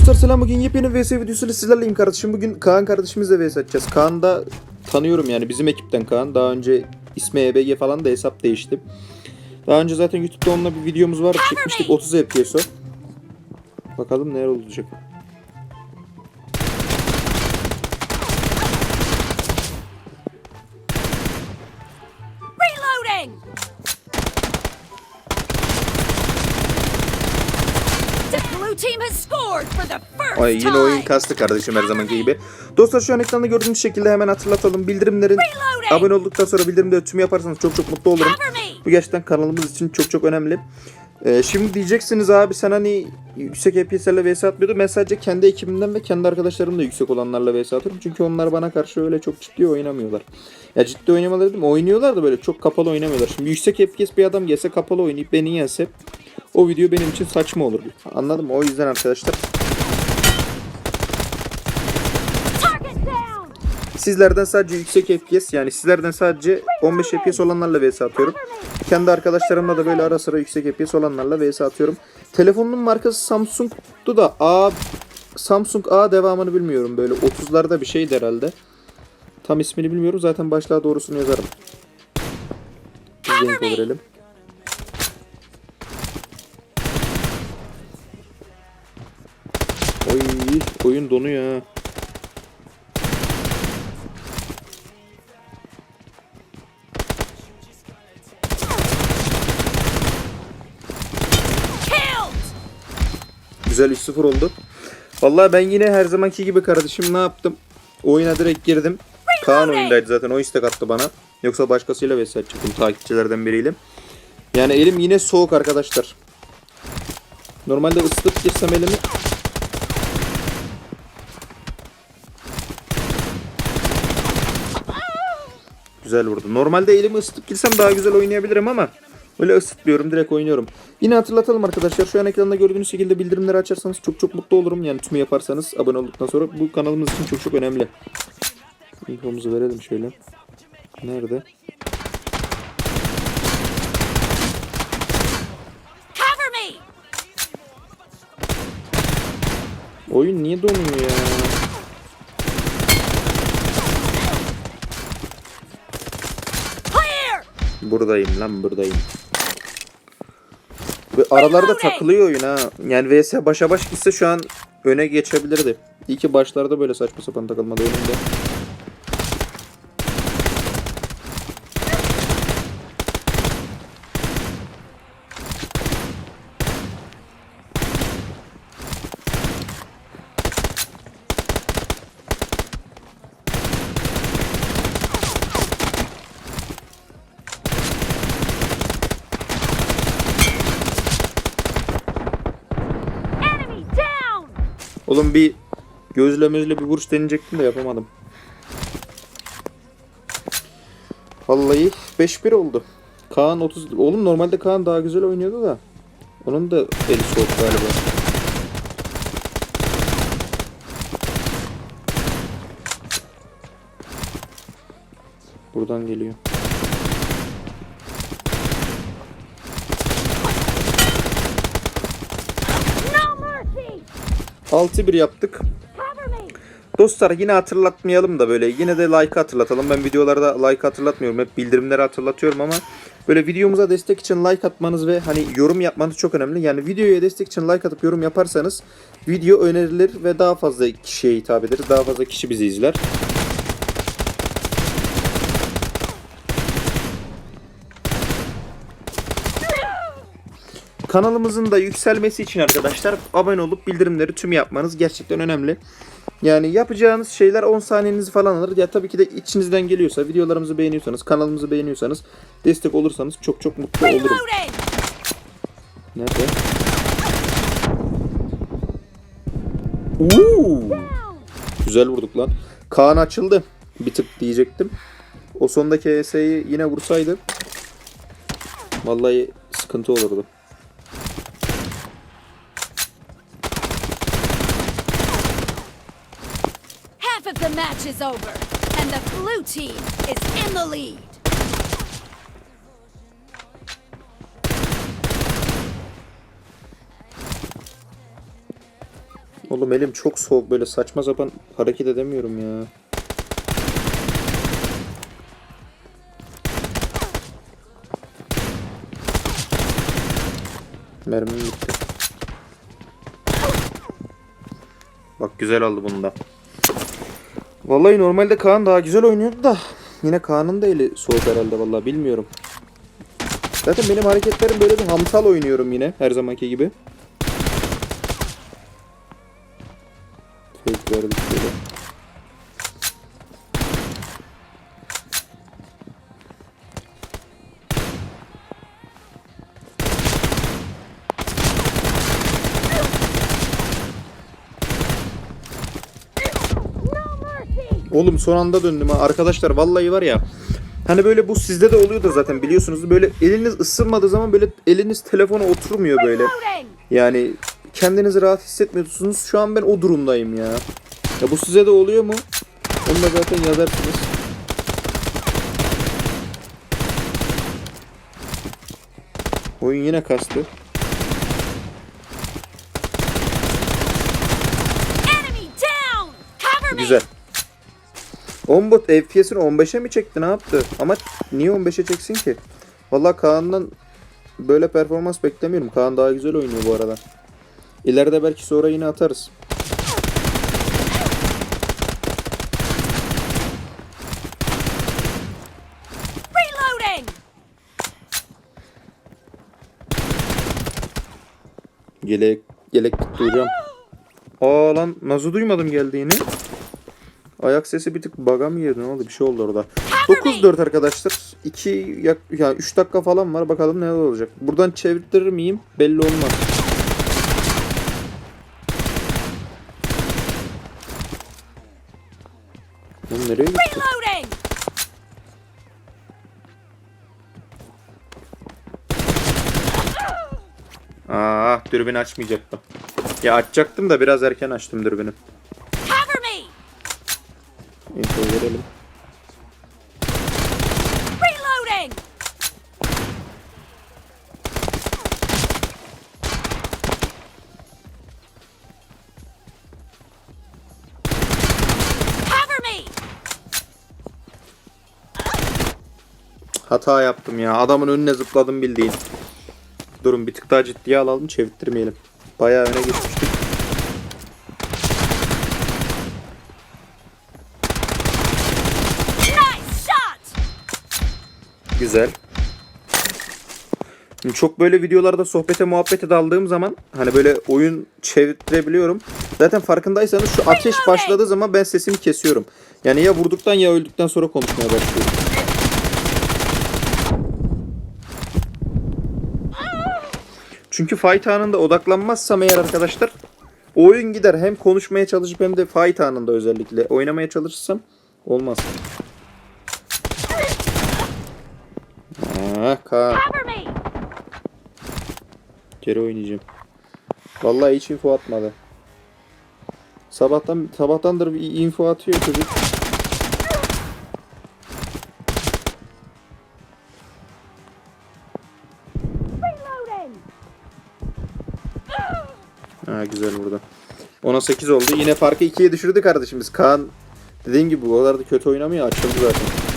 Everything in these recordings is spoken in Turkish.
Dostlar selam bugün yepyeni vs videosuyla sizlerleyim kardeşim. Bugün Kaan kardeşimizle vs atacağız. Kaan da tanıyorum yani bizim ekipten Kaan. Daha önce ismi EBG falan da hesap değişti. Daha önce zaten YouTube'da onunla bir videomuz vardı. Çekmiştik 30 FPS. Bakalım neler olacak. Ay yine oyun kastı kardeşim her zamanki gibi. Dostlar şu an ekranda gördüğünüz şekilde hemen hatırlatalım. Bildirimlerin abone olduktan sonra bildirimde tüm yaparsanız çok çok mutlu olurum. Bu gerçekten kanalımız için çok çok önemli. Ee, şimdi diyeceksiniz abi sen hani yüksek FPS'lerle vs atmıyordun. Ben sadece kendi ekibimden ve kendi arkadaşlarımla yüksek olanlarla vs atıyorum. Çünkü onlar bana karşı öyle çok ciddi oynamıyorlar. Ya ciddi oynamalar dedim oynuyorlar da böyle çok kapalı oynamıyorlar. Şimdi yüksek FPS bir adam gelse kapalı oynayıp beni yense o video benim için saçma olur. Anladın mı? O yüzden arkadaşlar Sizlerden sadece yüksek FPS yani sizlerden sadece 15 FPS olanlarla vs atıyorum. Kendi arkadaşlarımla da böyle ara sıra yüksek FPS olanlarla vs atıyorum. Telefonun markası Samsung'tu da A Samsung A devamını bilmiyorum böyle 30'larda bir şeydi herhalde. Tam ismini bilmiyorum zaten başlığa doğrusunu yazarım. İnfo verelim. Oy oyun donuyor ha. Güzel 3-0 oldu. Vallahi ben yine her zamanki gibi kardeşim ne yaptım? Oyuna direkt girdim. Kaan oyundaydı zaten o istek attı bana. Yoksa başkasıyla vs çıktım takipçilerden biriyle. Yani elim yine soğuk arkadaşlar. Normalde ıslık girsem elimi Güzel vurdu. Normalde elimi ısıtıp girsem daha güzel oynayabilirim ama öyle ısıtmıyorum direkt oynuyorum. Yine hatırlatalım arkadaşlar. Şu an ekranda gördüğünüz şekilde bildirimleri açarsanız çok çok mutlu olurum. Yani tümü yaparsanız abone olduktan sonra bu kanalımız için çok çok önemli. Infomuzu verelim şöyle. Nerede? Oyun niye donuyor ya? Buradayım lan buradayım. Aralarda takılıyor oyun ha. Yani VS başa baş gitse şu an öne geçebilirdi. İyi ki başlarda böyle saçma sapan takılmadı önünde. Oğlum bir gözle mözle bir vuruş deneyecektim de yapamadım. Vallahi 5-1 oldu. Kaan 30... Oğlum normalde Kaan daha güzel oynuyordu da. Onun da eli soğuk galiba. Buradan geliyor. 6-1 yaptık. Dostlar yine hatırlatmayalım da böyle yine de like hatırlatalım. Ben videolarda like hatırlatmıyorum. Hep bildirimleri hatırlatıyorum ama böyle videomuza destek için like atmanız ve hani yorum yapmanız çok önemli. Yani videoya destek için like atıp yorum yaparsanız video önerilir ve daha fazla kişiye hitap eder. Daha fazla kişi bizi izler. Kanalımızın da yükselmesi için arkadaşlar abone olup bildirimleri tüm yapmanız gerçekten önemli. Yani yapacağınız şeyler 10 saniyenizi falan alır. Ya tabii ki de içinizden geliyorsa, videolarımızı beğeniyorsanız, kanalımızı beğeniyorsanız, destek olursanız çok çok mutlu olurum. Nerede? Oo! Güzel vurduk lan. Kaan açıldı. Bir tık diyecektim. O sondaki ES'yi yine vursaydı vallahi sıkıntı olurdu. Of the match is over, and the blue team is in the lead. Oğlum elim çok soğuk böyle saçma sapan hareket edemiyorum ya. Mermim bitti. Bak güzel aldı bunu da. Vallahi normalde Kaan daha güzel oynuyordu da yine Kaan'ın da eli soğuk herhalde vallahi bilmiyorum. Zaten benim hareketlerim böyle bir hamsal oynuyorum yine her zamanki gibi. Fake verdik Oğlum son anda döndüm ha. Arkadaşlar vallahi var ya. Hani böyle bu sizde de oluyordur zaten biliyorsunuz. Böyle eliniz ısınmadığı zaman böyle eliniz telefona oturmuyor böyle. Yani kendinizi rahat hissetmiyorsunuz. Şu an ben o durumdayım ya. Ya bu size de oluyor mu? Onu da zaten yazarsınız. Oyun yine kastı. Güzel. Ombot FPS'ini 15'e mi çekti ne yaptı? Ama niye 15'e çeksin ki? Vallahi Kaan'dan böyle performans beklemiyorum. Kaan daha güzel oynuyor bu arada. İleride belki sonra yine atarız. Yelek, yelek duyacağım. Aa lan nasıl duymadım geldiğini? Ayak sesi bir tık baga mı girdi ne oldu bir şey oldu orada. 9-4 arkadaşlar. 2 yak ya 3 dakika falan var bakalım ne olacak. Buradan çevirir miyim belli olmaz. Oğlum nereye gitti? Aa dürbün açmayacaktım. Ya açacaktım da biraz erken açtım dürbünü. Info verelim. Reloading! Cover me! Hata yaptım ya. Adamın önüne zıpladım bildiğin. Durun bir tık daha ciddiye alalım çevirttirmeyelim. Bayağı öne geçmiştik. Güzel. Şimdi çok böyle videolarda sohbete muhabbete daldığım zaman hani böyle oyun çevirebiliyorum. Zaten farkındaysanız şu ateş başladığı zaman ben sesimi kesiyorum. Yani ya vurduktan ya öldükten sonra konuşmaya başlıyorum. Çünkü fight anında odaklanmazsam eğer arkadaşlar oyun gider. Hem konuşmaya çalışıp hem de fight anında özellikle oynamaya çalışırsam olmaz. Cover me! Geri oynayacağım. Vallahi hiç info atmadı. Sabahtan sabahtandır bir info atıyor çocuk. Ha güzel burada. 10'a 8 oldu. Yine farkı 2'ye düşürdü kardeşimiz. Kaan dediğim gibi bu kadar da kötü oynamıyor. Açıldı zaten.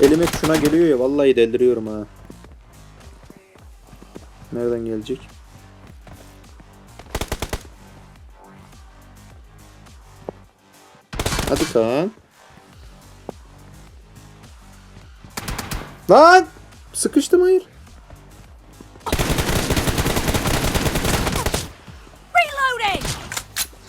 Elime şuna geliyor ya vallahi deldiriyorum ha. Nereden gelecek? Hadi Kaan. Lan! Sıkıştım hayır. Reloading!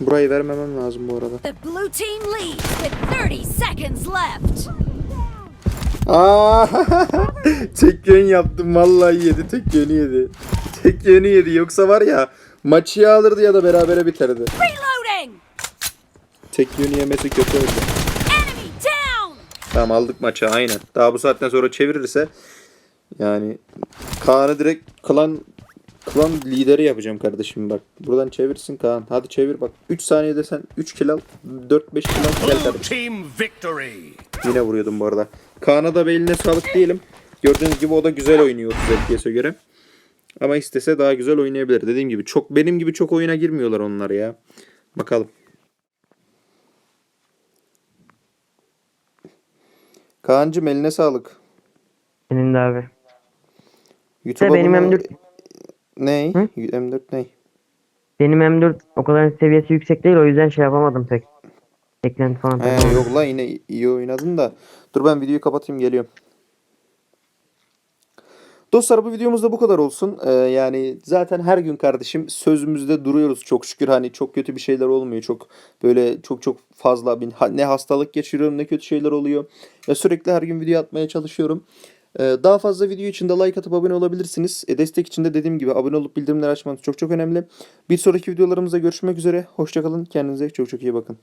Burayı vermemem lazım bu arada. The blue team leads with 30 seconds left. Aa, tek yön yaptım vallahi yedi tek yönü yedi. Tek yönü yedi yoksa var ya maçı ya alırdı ya da berabere biterdi. Reloading! Tek yönü yemesi kötü oldu. Tamam aldık maçı aynen. Daha bu saatten sonra çevirirse yani Kaan'ı direkt klan klan lideri yapacağım kardeşim bak. Buradan çevirsin Kaan. Hadi çevir bak. 3 saniyede sen 3 kill al. 4-5 kill al gel kardeşim. Yine vuruyordum bu arada. Kaan'a da beline sağlık diyelim. Gördüğünüz gibi o da güzel oynuyor 30 FPS'e göre. Ama istese daha güzel oynayabilir. Dediğim gibi çok benim gibi çok oyuna girmiyorlar onlar ya. Bakalım. Kaan'cım eline sağlık. Senin de abi. YouTube'a benim bunu- M4 Ney? Hı? M4 ney? Benim M4 o kadar seviyesi yüksek değil o yüzden şey yapamadım pek. Eklenti falan. He, yok la yine iyi oynadın da. Dur ben videoyu kapatayım geliyorum. Dostlar bu videomuz da bu kadar olsun. Ee, yani zaten her gün kardeşim sözümüzde duruyoruz çok şükür. Hani çok kötü bir şeyler olmuyor. Çok böyle çok çok fazla bir, ne hastalık geçiriyorum ne kötü şeyler oluyor. Ya sürekli her gün video atmaya çalışıyorum. Ee, daha fazla video için de like atıp abone olabilirsiniz. E, destek için de dediğim gibi abone olup bildirimleri açmanız çok çok önemli. Bir sonraki videolarımızda görüşmek üzere. Hoşçakalın. Kendinize çok çok iyi bakın.